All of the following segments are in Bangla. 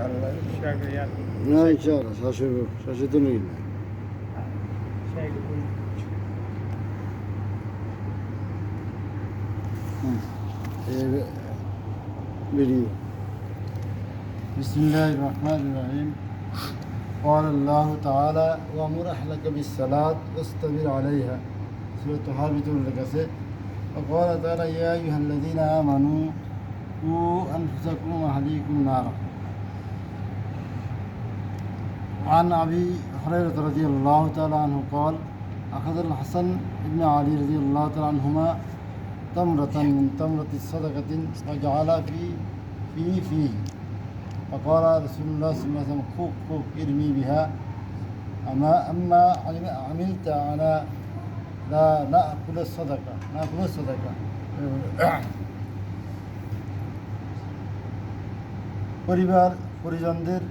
إن شاء الله شاشدون بسم الله الرحمن الرحيم قال الله تعالى وأمر أهلك بالصلاة واستمر عليها. سورة حابت الرقصه وقال تعالى يا أيها الذين آمنوا قوا أنفسكم وأهليكم نارا. عن أبي هريرة رضي الله تعالى عنه قال أخذ الحسن بن علي رضي الله تعالى عنهما تمرة من تمرة الصدقة وجعل في في فيه فقال رسول الله صلى الله عليه وسلم خذ خذ ارمي بها أما أما علم- عملت أنا لا نأكل الصدقة نأكل الصدقة পরিবার পরিজনদের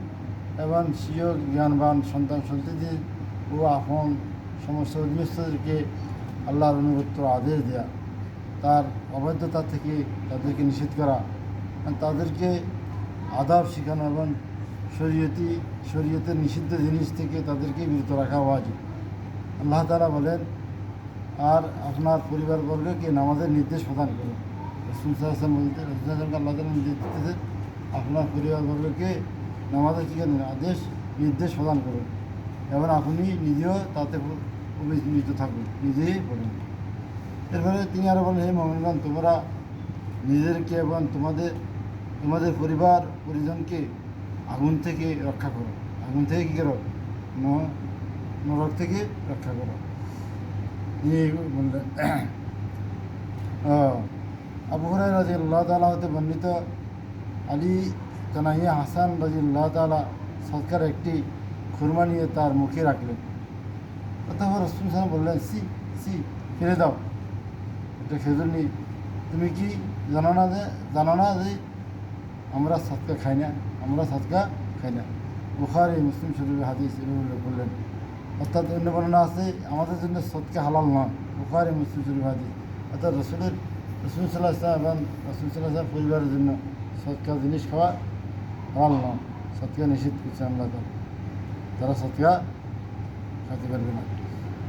এবং স্বীয় জ্ঞানবান সন্তান সন্ততিদের ও আপন সমস্ত অধীনস্থদেরকে আল্লাহর অনুগত্য আদেশ দেয়া, তার অবৈধতা থেকে তাদেরকে নিষেধ করা তাদেরকে আদাব শেখানো এবং শরীয়তি, শরীয়তের নিষিদ্ধ জিনিস থেকে তাদেরকে বিরত রাখা ওয়াজিব। আল্লাহ তারা বলেন, আর আপনার পরিবারবর্গকে নামাজের নির্দেশ প্রদান করুন। রসুল সাহায্যাম বলতে, রসুল সাহায্যামকে আল্লাহ তালা নির্দেশ দিতেছে, আপনার পরিবারবর্গকে নামাজের কি আদেশ, নির্দেশ প্রদান করুন। এবং আপনি নিজেও তাতে অভিনীত থাকুন। নিজেই পড়ুন। এরপরে তিনি আরও বলেন, হে মোহাম্মদান তোমরা নিজেদেরকে এবং তোমাদের তোমাদের পরিবার, পরিজনকে আগুন থেকে রক্ষা করো। আগুন থেকে কী করো? নরক থেকে রক্ষা করো। তিনি বললেন আবু হরাই রাজি আল্লাহ তালা হতে বর্ণিত আলী কানাইয়া হাসান রাজি আল্লাহ তালা সরকার একটি খুরমা নিয়ে তার মুখে রাখলেন। অথবা রসুল সাহেব বললেন, সি সি, ফেলে দাও। এটা খেজুর নি তুমি কি জানো না যে, জানো না যে আমরা সাতকা খাই না? আমরা সাতকা খাই না। বুখারি, মুসলিম শরীফের হাদিস উল্লেখ করলেন। অর্থাৎ অন্য বর্ণনা আছে, আমাদের জন্য সৎকা হালাল নয় বুখারি, মুসলিম শরীফ হাদিস। অর্থাৎ রসুলের, রসুল সাল্লাহ ইসলাম এবং রসুল সাল্লাহ পরিবারের জন্য সৎকা জিনিস খাওয়া নয় সৎকা নিষেধ করছে তাআলা। তারা সৎকা খাইতে পারবে না,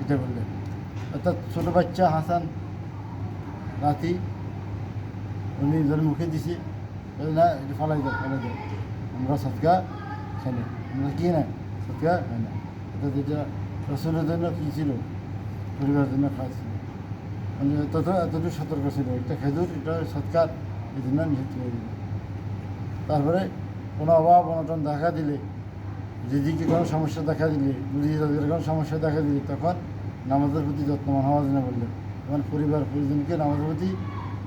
এটা বললেন অর্থাৎ ছোটো বাচ্চা হাসান রাতি, উনি ধরে মুখে দিছি না, এটা ফালাই দাও ফালাই দাও। আমরা সৎকা খাই না আমরা কি না সৎকা খাই না। অর্থাৎ এটা রসুলের জন্য কী ছিল? পরিবারের জন্য খাওয়াছিল মানে তত, এতটুকু সতর্ক ছিল। একটা খেজুর, এটা সৎকার এই জন্য নিষেধ করে দিল। তারপরে কোনো অভাব অনটন দেখা দিলে দিদিকে কোনো সমস্যা দেখা দিলে দিদি তাদের কোনো সমস্যা দেখা দিলে তখন নামাজের প্রতি যত্নবান হওয়ার জন্য বললেন। তোমার পরিবার পরিজনকে নামাজের প্রতি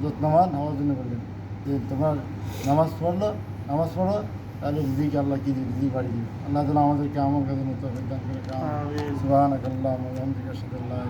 যত্নবান হওয়ার জন্য বললেন। যে তোমার নামাজ পড়ল নামাজ পড়ো তাহলে দিদিকে আল্লাহ কি দিবে? দিদি বাড়ি দিবে। আল্লাহ তালা আমাদেরকে আমার কাছে মতো দান করে। Amin. সুবাহ আল্লাহ আলহামদুলিল্লাহ